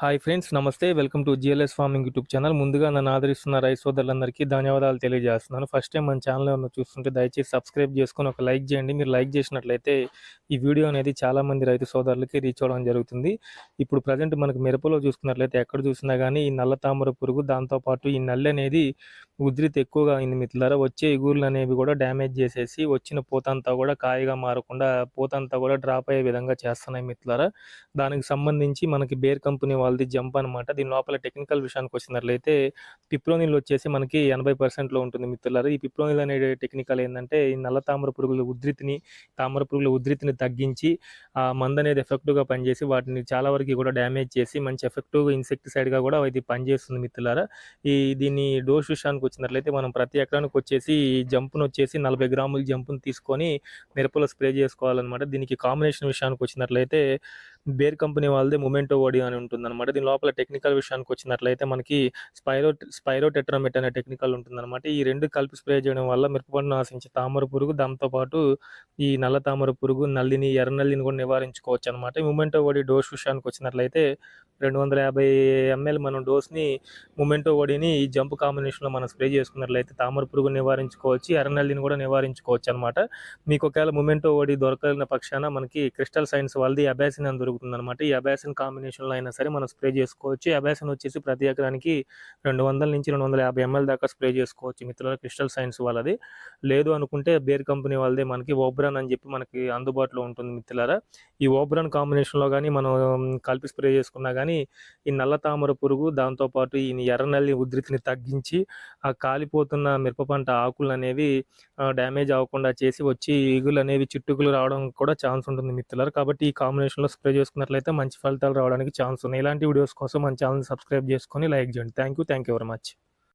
Hi friends namaste. Welcome to GLS farming YouTube channel. ముందుగా నన్ను ఆదరిస్తున్న రైస్ సోదరులందరికీ ధన్యవాదాలు తెలియజేస్తున్నాను. ఫస్ట్ టైం మన ఛానల్ ఏమన్నా చూస్తుంటే దయచేసి సబ్స్క్రైబ్ చేసుకొని ఒక లైక్ చేయండి. మీరు లైక్ చేసినట్లయితే ఈ వీడియో అనేది చాలామంది రైతు సోదరులకి రీచ్ అవ్వడం జరుగుతుంది. ఇప్పుడు ప్రజెంట్ మనకు మిరపలో చూసుకున్నట్లయితే ఎక్కడ చూసినా కానీ ఈ నల్ల తామర పురుగు దాంతోపాటు ఈ నల్లి అనేది ఉధృతి ఎక్కువగా అయింది మిత్రులారా. వచ్చే ఇగుర్లు అనేవి కూడా డ్యామేజ్ చేసేసి వచ్చిన పూతంతా కూడా కాయగా మారకుండా పూతంతా కూడా డ్రాప్ అయ్యే విధంగా చేస్తున్నాయి మిత్రులారా. దానికి సంబంధించి మనకి బేర్ కంపెనీ వాళ్ళది జంప్ అనమాట దీని లోపల టెక్నికల్ విషయానికి వచ్చినట్లయితే పిప్రోనిల్ వచ్చేసి మనకి ఎనభై పర్సెంట్లో ఉంటుంది మిత్రులారా. ఈ పిప్రోనిల్ అనే టెక్నికల్ ఏంటంటే ఈ నల్ల తామర పురుగుల ఉధృతిని తామర పురుగుల ఉధృతిని తగ్గించి ఆ మందు అనేది ఎఫెక్టివ్గా పనిచేసి వాటిని చాలా వరకు కూడా డ్యామేజ్ చేసి మంచి ఎఫెక్టివ్గా ఇన్సెక్టిసైడ్గా కూడా ఇది పనిచేస్తుంది మిత్రులారా. ఈ దీని డోస్ విషయానికి వచ్చినట్లయితే మనం ప్రతి ఎకరానికి వచ్చేసి జంపును వచ్చేసి నలభై గ్రాముల జంపును తీసుకొని మిరపలో స్ప్రే చేసుకోవాలన్నమాట. దీనికి కాంబినేషన్ విషయానికి వచ్చినట్లయితే బేర్ కంపెనీ వాళ్ళది మొమెంటో ఓడి అని ఉంటుంది అనమాట దీని లోపల టెక్నికల్ విషయానికి వచ్చినట్లయితే మనకి స్పైరో స్పైరో టెట్రామెట్ అనే టెక్నికల్ ఉంటుందన్నమాట. ఈ రెండు కలిపి స్ప్రే చేయడం వల్ల మిరపపండు ఆశించే తామర పురుగు దాంతో పాటు ఈ నల్ల తామర పురుగు నల్లిని ఎర్ర నల్లిని కూడా నివారించుకోవచ్చు అనమాట మొమెంటో ఓడి డోస్ విషయానికి వచ్చినట్లయితే రెండు వందల యాభై ఎంఎల్ మనం డోస్ని మొమెంటో ఓడిని ఈ జంప్ కాంబినేషన్లో మనం స్ప్రే చేసుకున్నట్లయితే తామర పురుగు నివారించుకోవచ్చు ఎర్రనల్లిని కూడా నివారించుకోవచ్చు అనమాట మీకు ఒకవేళ మొమెంటో ఓడి దొరకలిన పక్షాన మనకి క్రిస్టల్ సైన్స్ వాళ్ళది అబాసిన్ దొరుకుతుంది అనమాట ఈ అబాసిన్ కాంబినేషన్లో అయినా సరే మనం స్ప్రే చేసుకోవచ్చు. అబాసిన్ వచ్చేసి ప్రతి ఎకరానికి రెండు వందల నుంచి రెండు వందల యాభై ఎంఎల్ దాకా స్ప్రే చేసుకోవచ్చు. మిత్రుల క్రిస్టల్ సైన్స్ వాళ్ళది. లేదు అనుకుంటే బేర్ కంపెనీ వాళ్ళది. మనకి ఓబ్రాన్ అని చెప్పి మనకి అందుబాటులో ఉంటుంది మిత్రులారా. ఈ ఓబ్రాన్ కాంబినేషన్లో కానీ మనం కలిపి స్ప్రే చేసుకున్నా కానీ ఈ నల్ల తామర పురుగు దాంతోపాటు ఈ ఎర్రనల్లి ఉధృతిని తగ్గించి ఆ కాలిపోతున్న మిరప పంట ఆకులు అనేవి డ్యామేజ్ అవ్వకుండా చేసి వచ్చి ఈగులు అనేవి చిట్టుకులు రావడం కూడా ఛాన్స్ ఉంటుంది మిత్రులారు. కాబట్టి ఈ కాంబినేషన్లో స్ప్రే చేసుకున్నట్లయితే మంచి ఫలితాలు రావడానికి ఛాన్స్ ఉన్నాయి. ఇలాంటి వీడియోస్ కోసం మన ఛానల్ సబ్స్క్రైబ్ చేసుకొని లైక్ చేయండి. Thank you thank you very much